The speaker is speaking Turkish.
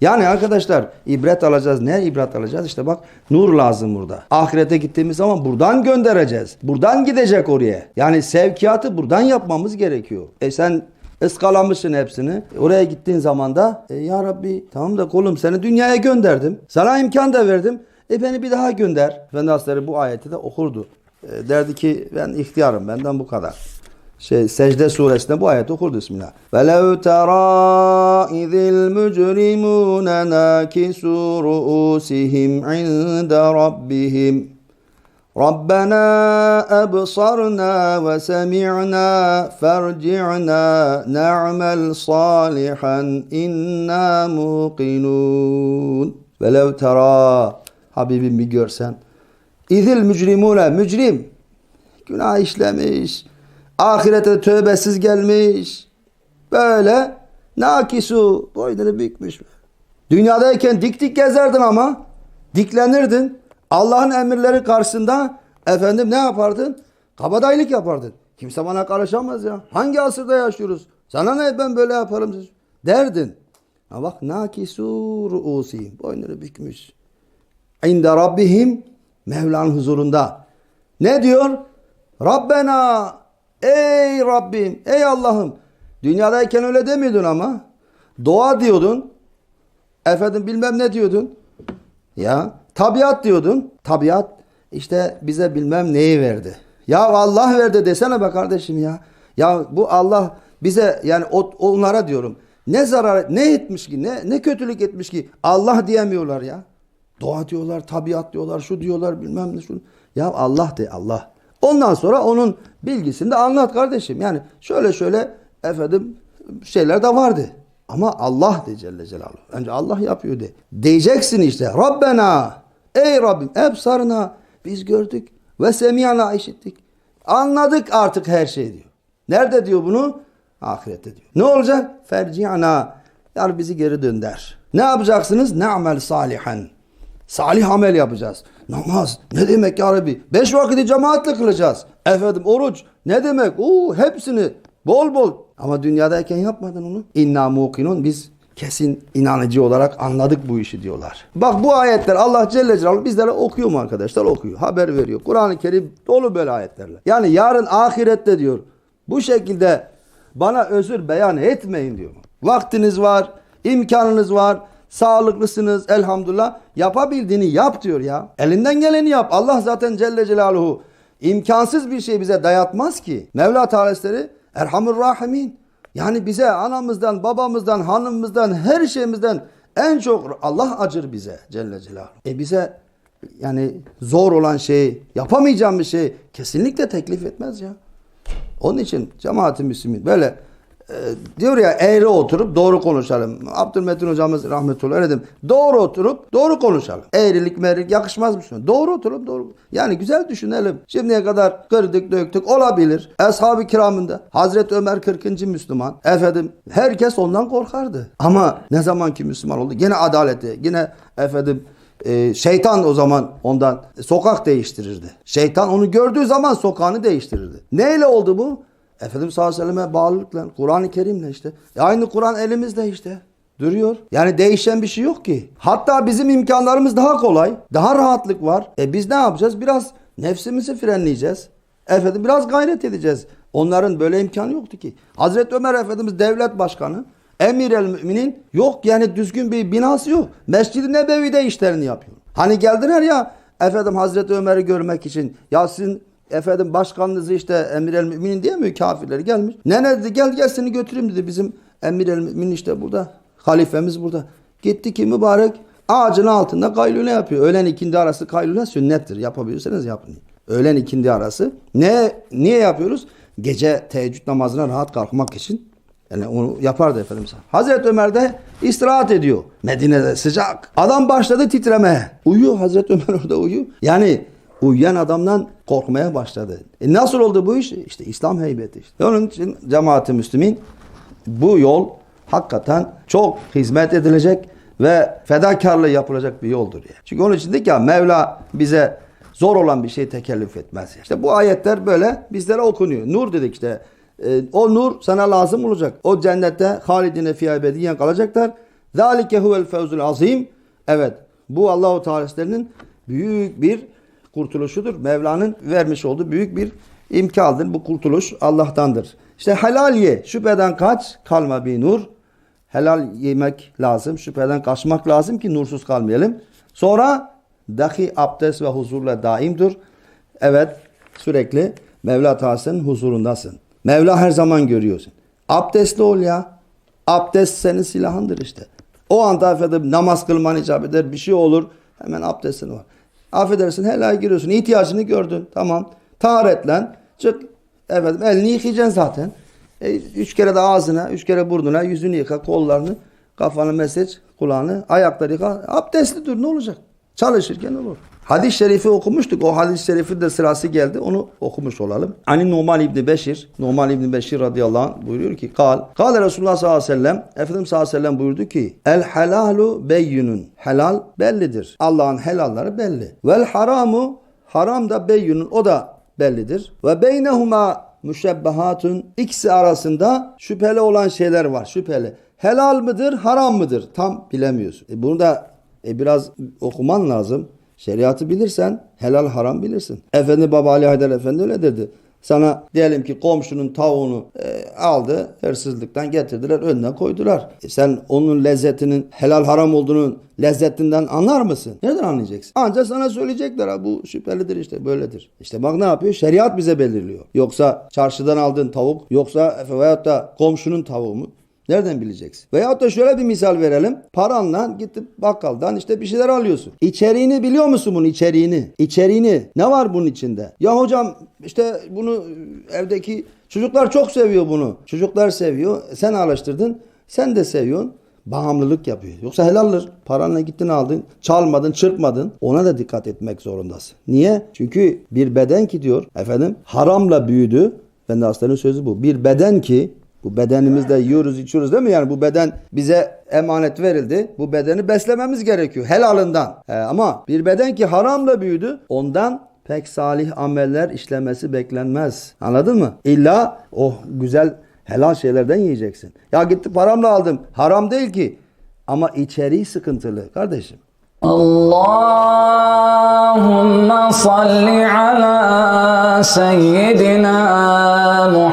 Yani arkadaşlar ibret alacağız. Ne ibret alacağız? İşte bak nur lazım burada. Ahirete gittiğimiz zaman buradan göndereceğiz. Buradan gidecek oraya. Yani sevkiyatı buradan yapmamız gerekiyor. E sen ıskalamışsın hepsini. Oraya gittiğin zaman da e, ya Rabbi tamam da kolum seni dünyaya gönderdim. Sana imkan da verdim. E beni bir daha gönder. Efendi Hazretleri bu ayeti de okurdu. E, derdi ki ben ihtiyarım benden bu kadar Şey Secde suresinde bu ayet okurdu bismillah. وَلَوْ تَرَى اِذِ الْمُجْرِمُونَ نَاكِسُوا رُؤُوسِهِمْ عِنْدَ رَبِّهِمْ رَبَّنَا أَبْصَرْنَا وَسَمِعْنَا فَارْجِعْنَا نَعْمَلْ صَالِحًا إِنَّا مُوقِنُونَ وَلَوْ تَرَى Habibim bir görsen. İzil mücrimune mücrim günah işlemiş. Ahirete tövbesiz gelmiş. Böyle nakisu boynunu bükmüş. Dünyadayken dik dik gezerdin ama diklenirdin. Allah'ın emirleri karşısında efendim ne yapardın? Kabadayılık yapardın. Kimse bana karışamaz ya. Hangi asırda yaşıyoruz? Sana ne ben böyle yaparım derdin. Ha bak nakisu ruusihim boynunu bükmüş. İnde Rabbihim Mevla'nın huzurunda. Ne diyor? Rabbena ey Rabbim ey Allah'ım. Dünyadayken öyle demiyordun ama. Doğa diyordun. Efendim bilmem ne diyordun. Ya tabiat diyordun. Tabiat işte bize bilmem neyi verdi. Ya Allah verdi desene be kardeşim ya. Ya bu Allah bize yani onlara diyorum. Ne zarar ne etmiş ki ne ne kötülük etmiş ki? Allah diyemiyorlar ya. Doğa diyorlar, tabiat diyorlar, şu diyorlar bilmem ne şu. Ya Allah de Allah. Ondan sonra onun bilgisini de anlat kardeşim. Yani şöyle şöyle efendim şeyler de vardı. Ama Allah de Celle Celaluhu. Önce Allah yapıyor de. Diyeceksin işte. Rabbena. Ey Rabbim. Ebsarına. Biz gördük. Ve semiyana işittik. Anladık artık her şey diyor. Nerede diyor bunu? Ahirette diyor. Ne olacak? Ferci'ana. Yani bizi geri dönder. Ne yapacaksınız? Ne'mel salihan. Salih amel yapacağız. Namaz ne demek ya Rabbi? Beş vakiti cemaatle kılacağız. Efendim oruç ne demek? Oo, hepsini bol bol. Ama dünyadayken yapmadın onu. İnna mukinun biz kesin inanıcı olarak anladık bu işi diyorlar. Bak bu ayetler Allah Celle Celaluhu bizlere okuyor mu arkadaşlar? Okuyor. Haber veriyor. Kur'an-ı Kerim dolu böyle ayetlerle. Yani yarın ahirette diyor. Bu şekilde bana özür beyan etmeyin diyor. Vaktiniz var, imkanınız var, sağlıklısınız elhamdülillah. Yapabildiğini yap diyor ya. Elinden geleni yap. Allah zaten Celle Celaluhu imkansız bir şey bize dayatmaz ki. Mevla Teala Hazretleri Erhamur Rahimin. Yani bize anamızdan, babamızdan, hanımımızdan, her şeyimizden en çok Allah acır bize Celle Celaluhu. E bize yani zor olan şey, yapamayacağım bir şey kesinlikle teklif etmez ya. Onun için cemaat-i böyle diyor ya eğri oturup doğru konuşalım. Abdülmetin hocamız rahmetullahi öyle dedim. Doğru oturup doğru konuşalım. Eğrilik merilik yakışmaz mı? Doğru oturup doğru. Yani güzel düşünelim. Şimdiye kadar kırdık döktük olabilir. Ashab-ı kiramında Hazreti Ömer 40. Müslüman. Efendim herkes ondan korkardı. Ama ne zaman ki Müslüman oldu gene adaleti yine efendim ee, şeytan o zaman ondan sokak değiştirirdi. Şeytan onu gördüğü zaman sokağını değiştirirdi. Neyle oldu bu? Efendimiz sallallahu aleyhi ve selleme bağlılıkla, Kur'an-ı Kerim'le işte. E aynı Kur'an elimizde işte. Duruyor. Yani değişen bir şey yok ki. Hatta bizim imkanlarımız daha kolay. Daha rahatlık var. E biz ne yapacağız? Biraz nefsimizi frenleyeceğiz. Efendim biraz gayret edeceğiz. Onların böyle imkanı yoktu ki. Hazreti Ömer Efendimiz devlet başkanı. Emir el müminin yok yani düzgün bir binası yok. Mescid-i Nebevi'de işlerini yapıyor. Hani geldiler ya efendim Hazreti Ömer'i görmek için. Ya sizin efendim başkanınızı işte emir el müminin diye mi kafirleri gelmiş. Ne ne dedi gel gel seni götüreyim dedi bizim emir el mümin işte burada. Halifemiz burada. Gitti ki mübarek ağacın altında kaylule yapıyor. Öğlen ikindi arası kaylule sünnettir. Yapabilirseniz yapın. Öğlen ikindi arası. Ne niye yapıyoruz? Gece teheccüd namazına rahat kalkmak için yani onu yapardı Efendimiz. Hazreti Ömer de istirahat ediyor. Medine'de sıcak. Adam başladı titremeye. Uyuyor Hazreti Ömer orada uyuyor. Yani uyuyan adamdan korkmaya başladı. E nasıl oldu bu iş? İşte İslam heybeti. Işte. Onun için cemaat-i müslümin bu yol hakikaten çok hizmet edilecek ve fedakarlığı yapılacak bir yoldur. Yani. Çünkü onun için dedik ya Mevla bize zor olan bir şey tekellüf etmez. İşte bu ayetler böyle bizlere okunuyor. Nur dedik işte. Ee, o nur sana lazım olacak. O cennette halidine fî ebediyen kalacaklar Zalike huvel fevzul azim. Evet. Bu Allahu Teala'nın büyük bir kurtuluşudur. Mevla'nın vermiş olduğu büyük bir imkandır. Bu kurtuluş Allah'tandır. İşte helal ye. Şüpheden kaç. Kalma bir nur. Helal yemek lazım. Şüpheden kaçmak lazım ki nursuz kalmayalım. Sonra dahi abdest ve huzurla daimdir. Evet sürekli Mevla Teala'nın huzurundasın. Mevla her zaman görüyorsun. Abdestli ol ya. Abdest senin silahındır işte. O anda affedersin namaz kılman icap eder bir şey olur. Hemen abdestin var. Affedersin helal giriyorsun. ihtiyacını gördün. Tamam. Taharetlen. Çık. Evet elini yıkayacaksın zaten. E, üç kere de ağzına, üç kere burnuna, yüzünü yıka, kollarını, kafanı mesaj, kulağını, ayakları yıka. Abdestli dur ne olacak? Çalışırken olur. Hadis-i şerifi okumuştuk. O hadis-i şerifin de sırası geldi. Onu okumuş olalım. Ani Numan İbni Beşir, Numan İbni Beşir radıyallahu anh buyuruyor ki kal. Kale Resulullah sallallahu aleyhi ve sellem Efendimiz sallallahu aleyhi ve sellem buyurdu ki El helalu beyyünün. Helal bellidir. Allah'ın helalları belli. Vel haramu haram da beyyünün. O da bellidir. Ve beynehuma müşebbehatun. İkisi arasında şüpheli olan şeyler var. Şüpheli. Helal mıdır, haram mıdır? Tam bilemiyorsun. E bunu da e biraz okuman lazım. Şeriatı bilirsen helal haram bilirsin. Efendi Baba Ali Haydar Efendi öyle dedi. Sana diyelim ki komşunun tavuğunu e, aldı, hırsızlıktan getirdiler, önüne koydular. E, sen onun lezzetinin helal haram olduğunu lezzetinden anlar mısın? Nereden anlayacaksın? Ancak sana söyleyecekler bu şüphelidir işte böyledir. İşte bak ne yapıyor? Şeriat bize belirliyor. Yoksa çarşıdan aldığın tavuk, yoksa veyahut da komşunun tavuğu mu? Nereden bileceksin? Veyahut da şöyle bir misal verelim. Paranla gidip bakkaldan işte bir şeyler alıyorsun. İçeriğini biliyor musun bunun içeriğini? İçeriğini. Ne var bunun içinde? Ya hocam işte bunu evdeki çocuklar çok seviyor bunu. Çocuklar seviyor. Sen alıştırdın. Sen de seviyorsun. Bağımlılık yapıyor. Yoksa helaldir. Paranla gittin aldın. Çalmadın, çırpmadın. Ona da dikkat etmek zorundasın. Niye? Çünkü bir beden ki diyor efendim haramla büyüdü. Ben de hastanın sözü bu. Bir beden ki bu bedenimizde yiyoruz içiyoruz değil mi? Yani bu beden bize emanet verildi. Bu bedeni beslememiz gerekiyor helalından. He, ama bir beden ki haramla büyüdü ondan pek salih ameller işlemesi beklenmez. Anladın mı? İlla o oh, güzel helal şeylerden yiyeceksin. Ya gitti paramla aldım. Haram değil ki. Ama içeriği sıkıntılı kardeşim. Allahümme salli ala seyyidina